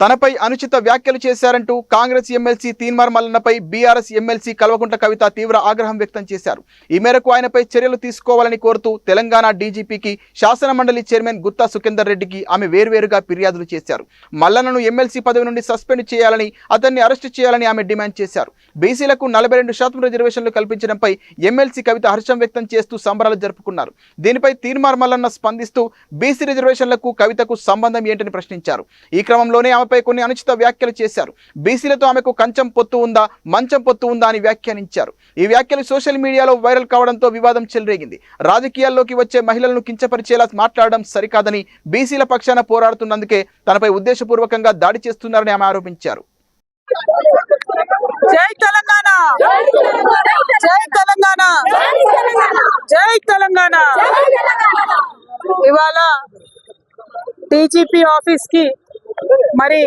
తనపై అనుచిత వ్యాఖ్యలు చేశారంటూ కాంగ్రెస్ ఎమ్మెల్సీ తీన్మార్ మల్లన్నపై బీఆర్ఎస్ ఎమ్మెల్సీ కల్వకుంట్ల కవిత తీవ్ర ఆగ్రహం వ్యక్తం చేశారు. ఈ మేరకు ఆయనపై చర్యలు తీసుకోవాలని కోరుతూ తెలంగాణ డీజీపీకి శాసనమండలి చైర్మన్ గుత్తా సుఖేందర్ రెడ్డికి ఆమె వేర్వేరుగా ఫిర్యాదులు చేశారు. మల్లన్నను ఎమ్మెల్సీ పదవి నుండి సస్పెండ్ చేయాలని అతన్ని అరెస్టు చేయాలని ఆమె డిమాండ్ చేశారు. బీసీలకు నలభై రెండు శాతం రిజర్వేషన్లు కల్పించడంపై ఎమ్మెల్సీ కవిత హర్షం వ్యక్తం చేస్తూ సంబరాలు జరుపుకున్నారు. దీనిపై తీన్మార్ మల్లన్న స్పందిస్తూ బీసీ రిజర్వేషన్లకు కవితకు సంబంధం ఏంటని ప్రశ్నించారు. ఈ క్రమంలోనే ఆమెపై కొన్ని అనుచిత వ్యాఖ్యలు చేశారు. బీసీలతో ఆమెకు కంచం పొత్తు ఉందా మంచం పొత్తు ఉందా అని వ్యాఖ్యానించారు. ఈ వ్యాఖ్యలు సోషల్ మీడియాలో వైరల్ కావడంతో వివాదం చెలరేగింది. రాజకీయాల్లోకి వచ్చే మహిళలను కించపరిచేలా మాట్లాడడం సరికాదని బీసీల పక్షాన పోరాడుతున్నందుకే తనపై ఉద్దేశపూర్వకంగా దాడి చేస్తున్నారని ఆమె ఆరోపించారు. జై తెలంగాణ! జై తెలంగాణ! జై తెలంగాణ! ఇవాళ డీజీపీ ఆఫీస్కి మరి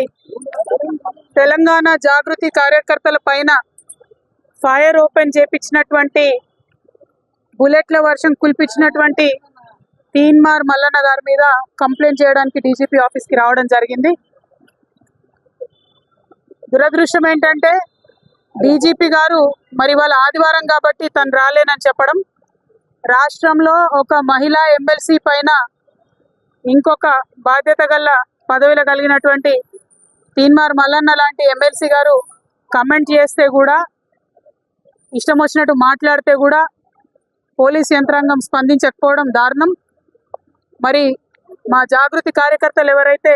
తెలంగాణ జాగృతి కార్యకర్తల పైన ఫైర్ ఓపెన్ చేపించినటువంటి బుల్లెట్ల వర్షం కుల్పించినటువంటి తీన్మార్ మల్లన్న గారి మీద కంప్లైంట్ చేయడానికి డీజీపీ ఆఫీస్కి రావడం జరిగింది. దురదృష్టం ఏంటంటే డీజీపీ గారు మరి వాళ్ళ ఆదివారం కాబట్టి తను రాలేనని చెప్పడం రాష్ట్రంలో ఒక మహిళా ఎమ్మెల్సీ పైన ఇంకొక బాధ్యత గల పదవిలో కలిగినటువంటి తీన్మార్ మల్లన్న లాంటి ఎమ్మెల్సీ గారు కమెంట్ చేస్తే కూడా ఇష్టం వచ్చినట్టు మాట్లాడితే కూడా పోలీస్ యంత్రాంగం స్పందించకపోవడం దారుణం. మరి మా జాగృతి కార్యకర్తలు ఎవరైతే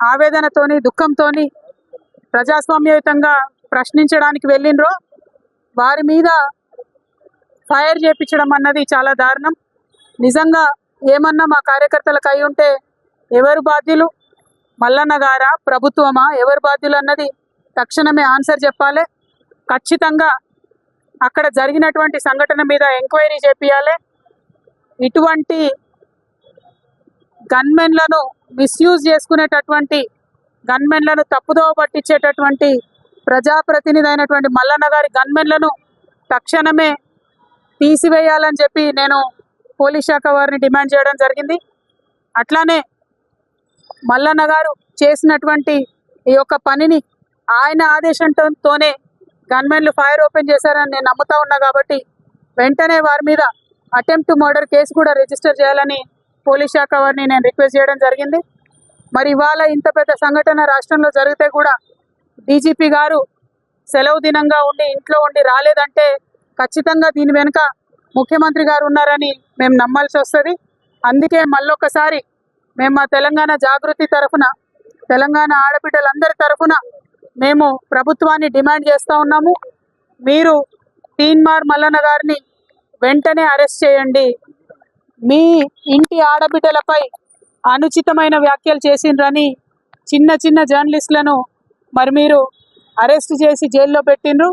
ఆవేదనతోని దుఃఖంతోని ప్రజాస్వామ్యయుతంగా ప్రశ్నించడానికి వెళ్ళినరో వారి మీద ఫైర్ చేపించడం అన్నది చాలా దారుణం. నిజంగా ఏమన్నా మా కార్యకర్తలకు అయి ఉంటే ఎవరు బాధ్యులు? మల్లన్న గారా? ప్రభుత్వమా? ఎవరు బాధ్యులు అన్నది తక్షణమే ఆన్సర్ చెప్పాలి. ఖచ్చితంగా అక్కడ జరిగినటువంటి సంఘటన మీద ఎంక్వైరీ చేపియాలి. ఇటువంటి గన్మెన్లను మిస్యూజ్ చేసుకునేటటువంటి గన్మెన్లను తప్పుదోవ పట్టించేటటువంటి ప్రజాప్రతినిధి అయినటువంటి మల్లన్న గారి గన్మెన్లను తక్షణమే తీసివేయాలని చెప్పి నేను పోలీస్ శాఖ వారిని డిమాండ్ చేయడం జరిగింది. అట్లానే మల్లన్న గారు చేసినటువంటి ఈ యొక్క పనిని ఆయన ఆదేశంతోనే గన్మెన్లు ఫైర్ ఓపెన్ చేశారని నేను నమ్ముతా ఉన్నా కాబట్టి వెంటనే వారి మీద అటెంప్ట్ మర్డర్ కేసు కూడా రిజిస్టర్ చేయాలని పోలీస్ శాఖ వారిని నేను రిక్వెస్ట్ చేయడం జరిగింది. మరి ఇవాళ ఇంత పెద్ద సంఘటన రాష్ట్రంలో జరిగితే కూడా డీజీపీ గారు సెలవు దినంగా ఉండి ఇంట్లో ఉండి రాలేదంటే ఖచ్చితంగా దీని వెనుక ముఖ్యమంత్రి గారు ఉన్నారని మేము నమ్మాల్సి వస్తుంది. అందుకే మళ్ళొకసారి మేము మా తెలంగాణ జాగృతి తరఫున తెలంగాణ ఆడబిడ్డలందరి తరఫున మేము ప్రభుత్వాన్ని డిమాండ్ చేస్తూ ఉన్నాము. మీరు తీన్మార్ మల్లన్న గారిని వెంటనే అరెస్ట్ చేయండి. మీ ఇంటి ఆడబిడ్డలపై అనుచితమైన వ్యాఖ్యలు చేసిండ్రని చిన్న చిన్న జర్నలిస్టులను మరి మీరు అరెస్ట్ చేసి జైల్లో పెట్టిండ్రు.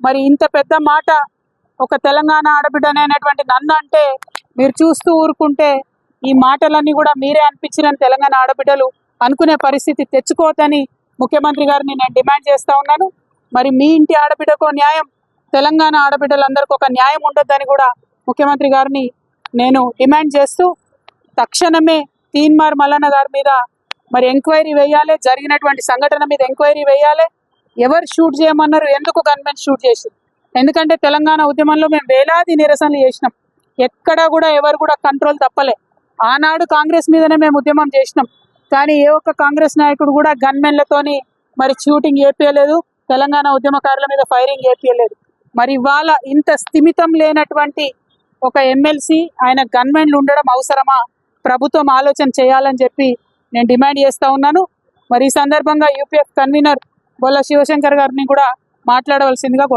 మరి ఇంత పెద్ద మాట ఒక తెలంగాణ ఆడబిడ్డనైనటువంటి నన్ను అంటే మీరు చూస్తూ ఊరుకుంటే ఈ మాటలన్నీ కూడా మీరే అనిపించిన తెలంగాణ ఆడబిడ్డలు అనుకునే పరిస్థితి తెచ్చుకోవద్దని ముఖ్యమంత్రి గారిని నేను డిమాండ్ చేస్తా ఉన్నాను. మరి మీ ఇంటి ఆడబిడ్డకు న్యాయం తెలంగాణ ఆడబిడ్డలందరికీ ఒక న్యాయం ఉండొద్దని కూడా ముఖ్యమంత్రి గారిని నేను డిమాండ్ చేస్తూ తక్షణమే తీన్మార్ మల్లన్న గారి మీద మరి ఎంక్వైరీ వేయాలి జరిగినటువంటి సంఘటన మీద ఎంక్వైరీ వేయాలి. ఎవరు షూట్ చేయమన్నారు ఎందుకు గన్మెన్ షూట్ చేసింది? ఎందుకంటే తెలంగాణ ఉద్యమంలో మేము వేలాది నిరసనలు చేసినాం. ఎక్కడా కూడా ఎవరు కూడా కంట్రోల్ తప్పలే. ఆనాడు కాంగ్రెస్ మీదనే మేము ఉద్యమం చేసినాం. కానీ ఏ ఒక్క కాంగ్రెస్ నాయకుడు కూడా గన్మెన్లతోని మరి షూటింగ్ ఏపీయలేదు. తెలంగాణ ఉద్యమకారుల మీద ఫైరింగ్ ఏపీయలేదు. మరి ఇవాళ ఇంత స్థిమితం లేనటువంటి ఒక ఎమ్మెల్సీ ఆయన గన్మెన్లు ఉండడం అవసరమా? ప్రభుత్వం ఆలోచన చేయాలని చెప్పి నేను డిమాండ్ చేస్తా ఉన్నాను. మరి ఈ సందర్భంగా యూపీఎఫ్ కన్వీనర్ బొల్ల శివశంకర్ గారిని కూడా మాట్లాడవలసిందిగా